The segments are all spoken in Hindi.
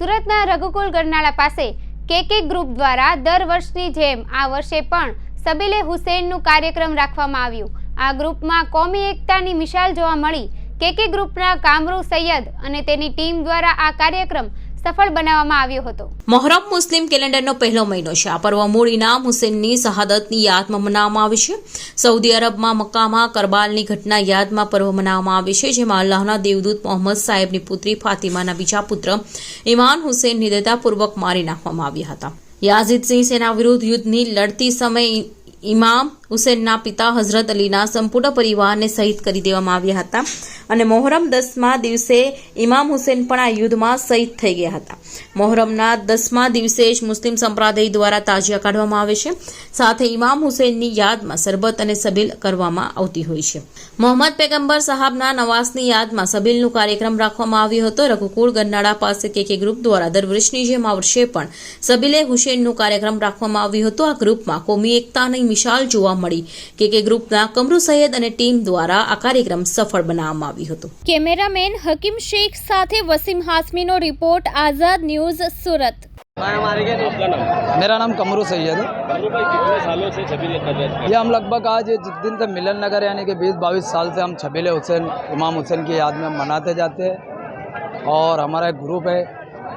સુરતના રઘુકુલ ગરનાળા પાસે કેકે ગ્રુપ દ્વારા દર વર્ષની જેમ આ વર્ષે પણ સબીલે હુસેનનું કાર્યક્રમ રાખવામાં આવ્યું. આ ગ્રુપમાં કોમી એકતાની મિશાલ જોવા મળી. કેકે ગ્રુપના કામરૂ સૈયદ અને તેની ટીમ દ્વારા આ કાર્યક્રમ સફળ બનાવવામાં આવ્યો હતો. મોહરમ મુસ્લિમ કેલેન્ડરનો પહેલો મહિનો છે. આ પર્વ મૂળ ઇનામ હુસેનની શહાદતની યાદમાં મનાવવામાં આવે છે. સૌદી અરબમાં મક્કામાં કરબાલની ઘટના યાદમાં પર્વ મનાવવામાં આવે છે, જેમાં અલ્લાહના દેવદૂત મોહમ્મદ સાહેબની પુત્રી ફાતિમાના બીજા પુત્ર ઇમાન હુસેન નિર્દયતાપૂર્વક મારી નાખવામાં આવ્યા હતા. યાઝિદસિંહ સેના વિરુદ્ધ યુદ્ધની લડતી સમયે ઇમામ હુસેનના પિતા હઝરત અલીના સંપૂર્ણ પરિવારને શહીદ કરી દેવામાં આવ્યા હતા અને મોહરમ દસમા દિવસે ઇમામ હુસેન પણ આ યુદ્ધમાં શહીદ થઈ ગયા હતા. મોહરમના દસમા દિવસે જ મુસ્લિમ સંપ્રદાય દ્વારા તાજિયા કાઢવામાં આવે છે. સાથે ઇમામ હુસેનની યાદમાં સરબત અને સબીલ કરવામાં આવતી હોય છે. મોહમ્મદ પેગંબર સાહાબના નવાસની યાદમાં સબીલનું કાર્યક્રમ રાખવામાં આવ્યો હતો. રઘુકુળ ગન્નાળા પાસે કે કે ગ્રુપ દ્વારા દર વર્ષની જેમ આ વર્ષે પણ સબીલે હુસેનનું કાર્યક્રમ રાખવામાં આવ્યો હતો. આ ગ્રુપમાં કોમી એકતાની મિશાલ જોવા મળી કેકે ગ્રુપના કમરુ સૈયદ અને ટીમ દ્વારા આ કાર્યક્રમ સફળ બનાવવામાં આવ્યો હતો કેમેરામેન હકીમ શેખ સાથે વસીમ હાસમીનો રિપોર્ટ આઝાદ ન્યૂઝ સુરત आपका नाम मेरा नाम कमरू सैयद है कमरू भाई कितने सालों से छबील कदर ये हम लगभग आज जिस दिन से मिलन नगर यानी कि बीस बाईस साल से हम छबील हुसैन इमाम हुसैन की याद में हम मनाते जाते हैं और हमारा एक ग्रुप है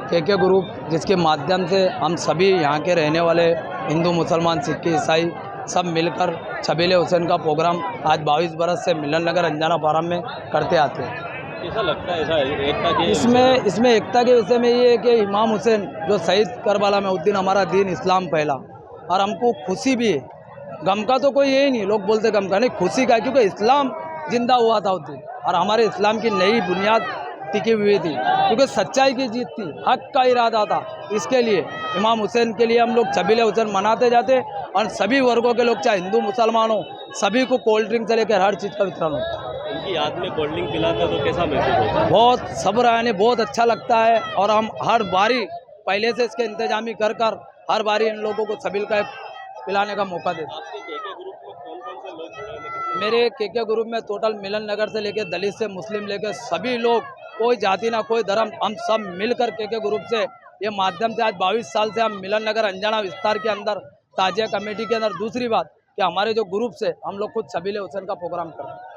के के ग्रुप जिसके माध्यम से हम सभी यहाँ के रहने वाले हिंदू मुसलमान सिख ईसाई सब मिलकर छबीले हुसैन का प्रोग्राम आज बाईस बरस से मिलन नगर अंजाना फार्म में करते आते हैं। कैसा लगता है ऐसा एकता के इसमें इसमें एकता के विषय में ये है कि इमाम हुसैन जो शहीद करबला में उस दिन हमारा दीन इस्लाम फैला और हमको खुशी भी है। गम का तो कोई यही नहीं लोग बोलते गम का नहीं खुशी का क्योंकि इस्लाम ज़िंदा हुआ था उस दिन। और हमारे इस्लाम की नई बुनियाद टिकी हुई थी क्योंकि सच्चाई की जीत थी हक का इरादा था। इसके लिए इमाम हुसैन के लिए हम लोग छबीले हुसैन मनाते जाते और सभी वर्गों के लोग चाहे हिंदू मुसलमान हो सभी को कोल्ड ड्रिंक से लेकर हर चीज़ का वितरण होता है। इनकी याद में कोल्ड ड्रिंक पिलाते तो कैसा महसूस होता है? बहुत सब्र यानी बहुत अच्छा लगता है और हम हर बारी पहले से इसके इंतजामी कर कर हर बारी इन लोगों को सबिल का पिलाने का मौका देते हैं। मेरे के के ग्रुप में टोटल मिलन नगर से लेकर दलित से मुस्लिम लेकर सभी लोग कोई जाति ना कोई धर्म हम सब मिलकर के के ग्रुप से ये माध्यम से आज बाईस साल से हम मिलन नगर अंजाना विस्तार के अंदर ताजिया कमेटी के अंदर दूसरी बात कि हमारे जो ग्रुप से हम लोग खुद सबीले हुसैन का प्रोग्राम करें